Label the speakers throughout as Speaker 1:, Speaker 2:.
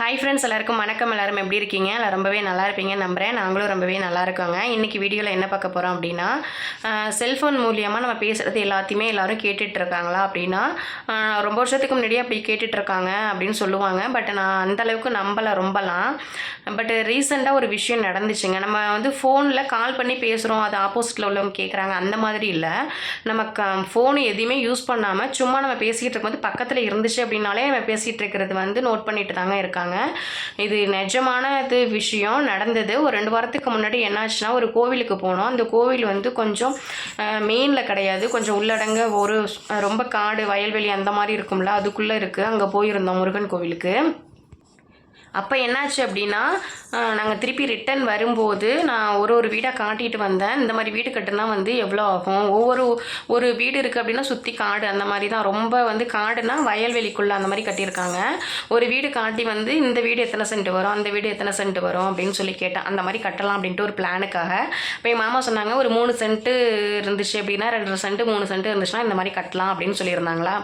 Speaker 1: Hi friends எல்லாருக்கும் வணக்கம். எல்லாரும் எப்படி இருக்கீங்க? எல்லாம் ரொம்பவே நல்லா இருப்பீங்கன்னு நம்புகிறேன் நாங்களும் ரொம்பவே நல்லா இருக்கோங்க. இன்றைக்கி வீடியோவில் என்ன பார்க்க போகிறோம் அப்படின்னா செல்ஃபோன் மூலியமாக நம்ம பேசுகிறது எல்லாத்தையுமே எல்லாரும் கேட்டுட்ருக்காங்களா அப்படின்னா ரொம்ப வருஷத்துக்கு முன்னாடியே அப்படி கேட்டுட்டு இருக்காங்க அப்படின்னு சொல்லுவாங்க. பட் நான் அந்த அளவுக்கு நம்பலை ரொம்பலாம். பட் ரீசெண்டாக ஒரு விஷயம் நடந்துச்சுங்க. நம்ம வந்து ஃபோனில் கால் பண்ணி பேசுகிறோம் அது ஆப்போசிட்டில் உள்ளவங்க கேட்குறாங்க அந்த மாதிரி இல்லை. நம்ம க ஃபோனு எதையுமே யூஸ் பண்ணாமல் சும்மா நம்ம பேசிகிட்டு இருக்கும்போது பக்கத்தில் இருந்துச்சு அப்படின்னாலே நம்ம பேசிகிட்டு இருக்கிறது வந்து நோட் பண்ணிட்டு தாங்க இருக்காங்க. இது நிஜமான இது விஷயம். நடந்தது. ஒரு ரெண்டு வாரத்துக்கு முன்னாடி என்னாச்சுன்னா ஒரு கோவிலுக்கு போனோம். அந்த கோவில் வந்து கொஞ்சம் மெயினில் கிடையாது. கொஞ்சம் உள்ளடங்க ஒரு ரொம்ப காடு வயல்வெளி அந்த மாதிரி இருக்கும்ல அதுக்குள்ளே இருக்குது அங்கே போயிருந்தோம் முருகன் கோவிலுக்கு. அப்போ என்னாச்சு அப்படின்னா நாங்கள் திருப்பி ரிட்டன் வரும்போது நான் ஒரு ஒரு வீடாக காட்டிட்டு வந்தேன். இந்த மாதிரி வீடு கட்டுனா வந்து எவ்வளோ ஆகும்? ஒவ்வொரு ஒரு வீடு இருக்குது அப்படின்னா சுற்றி காடு அந்த மாதிரி தான் ரொம்ப வந்து காடுனா வயல்வெளிக்குள்ளே அந்த மாதிரி கட்டியிருக்காங்க. ஒரு வீடு காட்டி வந்து இந்த வீடு எத்தனை சென்ட் வரும்? அந்த வீடு எத்தனை சென்ட் வரும்? அப்படின்னு சொல்லி கேட்டேன். அந்த மாதிரி கட்டலாம் அப்படின்ட்டு ஒரு பிளானுக்காக. இப்போ என் மாமா சொன்னாங்க ஒரு மூணு சென்ட்டு இருந்துச்சு அப்படின்னா ரெண்டு சென்ட் மூணு சென்ட் இருந்துச்சுன்னா இந்த மாதிரி கட்டலாம் அப்படின்னு சொல்லியிருந்தாங்களா.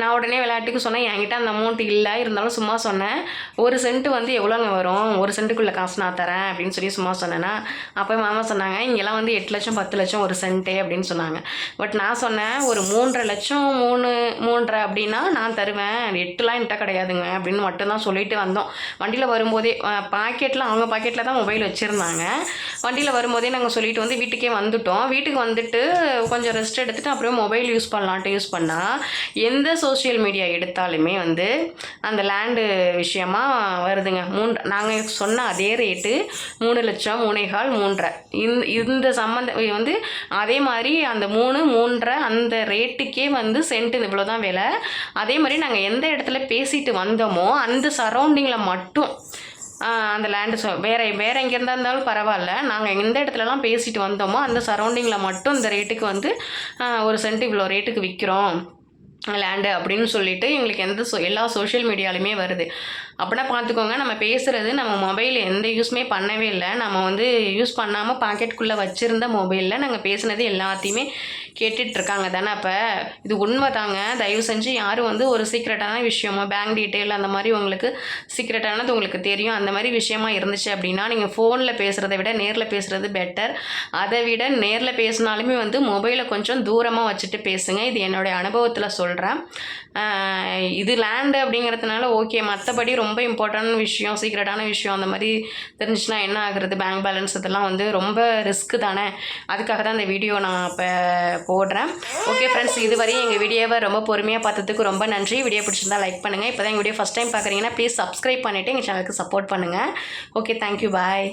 Speaker 1: நான் உடனே விளையாட்டுக்கு சொன்னேன். என்கிட்ட அந்த அமௌண்ட் இல்லை. இருந்தாலும் சும்மா சொன்னேன். ஒரு சென்ட் வந்து எவ்வளோங்க வரும்? ஒரு சென்ட்டுக்குள்ளே காசு நான் தரேன் அப்படின்னு சொல்லி சும்மா சொன்னேன்னா அப்போ மாமா சொன்னாங்க இங்கெல்லாம் வந்து எட்டு லட்சம் பத்து லட்சம் ஒரு சென்ட்டு அப்படின்னு சொன்னாங்க. பட் நான் சொன்னேன் ஒரு மூன்றரை லட்சம் மூணு மூன்றரை அப்படின்னா நான் தருவேன். எட்டுலாம் என்கிட்ட கிடையாதுங்க அப்படின்னு மட்டும்தான் சொல்லிட்டு வந்தோம். வண்டியில் வரும்போதே பாக்கெட்டில் அவங்க பாக்கெட்டில் தான் மொபைல் வச்சுருந்தாங்க. வண்டியில் வரும்போதே நாங்கள் சொல்லிட்டு வந்து வீட்டுக்கே வந்துட்டோம். வீட்டுக்கு வந்துட்டு கொஞ்சம் ரெஸ்ட் எடுத்துகிட்டு அப்புறம் மொபைல் யூஸ் பண்ணலான்ட்டு யூஸ் பண்ணால் எந்த சோஷியல் மீடியா எடுத்தாலுமே வந்து அந்த லேண்டு விஷயமா வருதுங்க. மூன் நாங்கள் சொன்ன அதே ரேட்டு மூணு லட்சம் மூணேகால் மூன்றரை. இந்த இந்த சம்மந்த வந்து அதே மாதிரி அந்த மூணு மூன்றரை அந்த ரேட்டுக்கே வந்து சென்ட் இவ்வளோ தான் விலை. அதே மாதிரி நாங்கள் எந்த இடத்துல பேசிட்டு வந்தோமோ அந்த சரௌண்டிங்கில் மட்டும் அந்த லேண்டு சொ வேறு வேறு எங்கேருந்தா இருந்தாலும் பரவாயில்ல. நாங்கள் எந்த இடத்துலலாம் பேசிட்டு வந்தோமோ அந்த சரௌண்டிங்கில் மட்டும் இந்த ரேட்டுக்கு வந்து ஒரு சென்ட் இவ்வளோ ரேட்டுக்கு விற்கிறோம் லேண்டு அப்படின்னு சொல்லிட்டு எங்களுக்கு எந்த சோ எல்லா சோஷியல் மீடியாலையுமே வருது. அப்படின்னா பார்த்துக்கோங்க நம்ம பேசுகிறது நம்ம மொபைல் எந்த யூஸுமே பண்ணவே இல்லை. நம்ம வந்து யூஸ் பண்ணாமல் பாக்கெட்டுக்குள்ளே வச்சுருந்த மொபைலில் நாங்கள் பேசுனது எல்லாத்தையுமே கேட்டுட்ருக்காங்க தானே அப்போ? இது உண்மை தாங்க தயவு செஞ்சு யாரும் வந்து ஒரு சீக்ரெட்டான விஷயமோ பேங்க் டீட்டெயில் அந்த மாதிரி உங்களுக்கு சீக்ரெட்டானது உங்களுக்கு தெரியும். அந்த மாதிரி விஷயமா இருந்துச்சு அப்படின்னா நீங்கள் ஃபோனில் பேசுகிறத விட நேரில் பேசுகிறது பெட்டர் அதை விட நேரில் பேசினாலுமே வந்து மொபைலை கொஞ்சம் தூரமாக வச்சுட்டு பேசுங்க. இது என்னுடைய அனுபவத்தில் சொல்கிறேன் இது லேண்டு அப்படிங்கிறதுனால ஓகே மற்றபடி ரொம்ப இம்பார்ட்டன்ட் விஷயம் சீக்ரெட்டான விஷயம் அந்த மாதிரி தெரிஞ்சுன்னா என்ன ஆகுறது? பேங்க் பேலன்ஸ் இதெல்லாம் வந்து ரொம்ப ரிஸ்க்கு தானே? அதுக்காக தான் இந்த வீடியோ நான் இப்போ போடுறேன். ஓகே ஃப்ரெண்ட்ஸ் இதுவரையும் எங்கள் வீடியோவை ரொம்ப பொறுமையாக பார்த்ததுக்கு ரொம்ப நன்றி. வீடியோ பிடிச்சிருந்தா லைக் பண்ணுங்கள் இப்போ தான் எங்கள் வீடியோ ஃபஸ்ட் டைம் பார்க்குறீங்கன்னா ப்ளீஸ் சப்ஸ்கிரைப் பண்ணிவிட்டு எங்கள் சேனலுக்கு சப்போர்ட் பண்ணுங்கள் ஓகே தேங்க்யூ பாய்